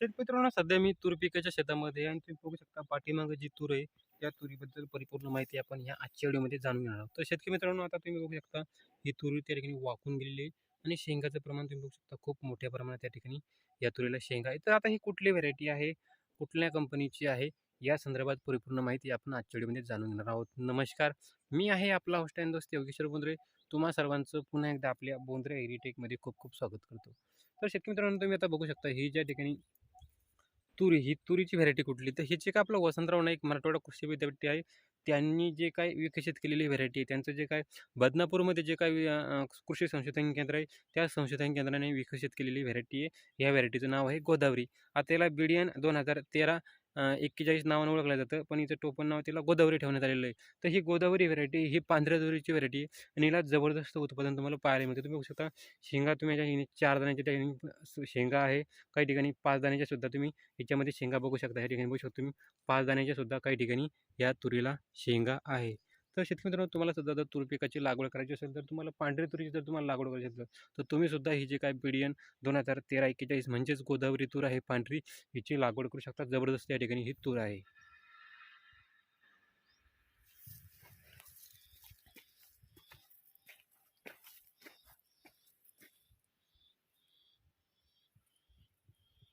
शेतमित्रांनो सध्या मी तूर पिकाच्या शेतामध्ये आणि तुम्ही बघू शकता पाठीमागं जी तूर आहे त्या तुरीबद्दल परिपूर्ण माहिती आपण ह्या आजच्या व्हिडिओमध्ये जाणून घेणार आहोत. तर शेतकरी मित्रांनो आता तुम्ही बघू शकता ही तूर त्या ठिकाणी वाकून गेलेली आहे आणि शेंगाचं प्रमाण तुम्ही बघू शकता खूप मोठ्या प्रमाणात त्या ठिकाणी या तुरीला शेंगा आहे तर आता ही कुठली व्हरायटी आहे कुठल्या कंपनीची आहे या संदर्भात परिपूर्ण माहिती आपण आजच्या व्हिडिओमध्ये जाणून घेणार आहोत. नमस्कार मी आहे आपला होस्ट अँड दोस्त योगेश्वर बोंद्रे. तुम्हा सर्वांचं पुन्हा एकदा आपल्या बोंद्रे एग्रीटेकमध्ये खूप खूप स्वागत करतो. तर शेतकरी मित्रांनो तुम्ही आता बघू शकता ही ज्या ठिकाणी तुरी ही तुरीची व्हरायटी कुठली? तर ह्याची का आपलं वसंतराव नाईक मराठवाडा कृषी विद्यापीठ आहे. त्यांनी जे काय विकसित केलेली व्हरायटी आहे त्यांचं जे काय बदनापूरमध्ये जे काय कृषी संशोधन केंद्र आहे त्या संशोधन केंद्राने विकसित केलेली व्हरायटी आहे. ह्या व्हरायटीचं नाव आहे गोदावरी. आता याला बिडियन दोन हजार तेरा एक्केचाळीस नावानं ओळखलं जातं. पण इथं टोपण नाव तिला गोदावरी ठेवण्यात आलेलं आहे. तर ही गोदावरी व्हरायटी ही पांढऱ्या जोरीची व्हरायटी आणि हिला जबरदस्त उत्पादन तुम्हाला पाहायला मिळतं. तुम्ही बघू शकता शेंगा तुम्ही याच्या चार दाण्याच्या ठिकाणी शेंगा आहे. काही ठिकाणी पाच दाण्याच्या सुद्धा तुम्ही याच्यामध्ये शेंगा बघू शकता. या ठिकाणी बघू शकता तुम्ही पाच दाण्याच्या सुद्धा काही ठिकाणी या तुरीला शेंगा आहे. तर शेतकरी मित्रांनो तुम्हाला सुद्धा जर तूर पिकाची लागवड करायची असेल तर तुम्हाला पांढरी तुरीची जर तुम्हाला लागवड करायची असेल तर तुम्ही सुद्धा ही जे काय बिडियन दोन हजार तेरा एक्केचाळीस म्हणजेच गोदावरी तूर आहे पांढरी हिची लागवड करू शकता. जबरदस्त या ठिकाणी ही तूर आहे.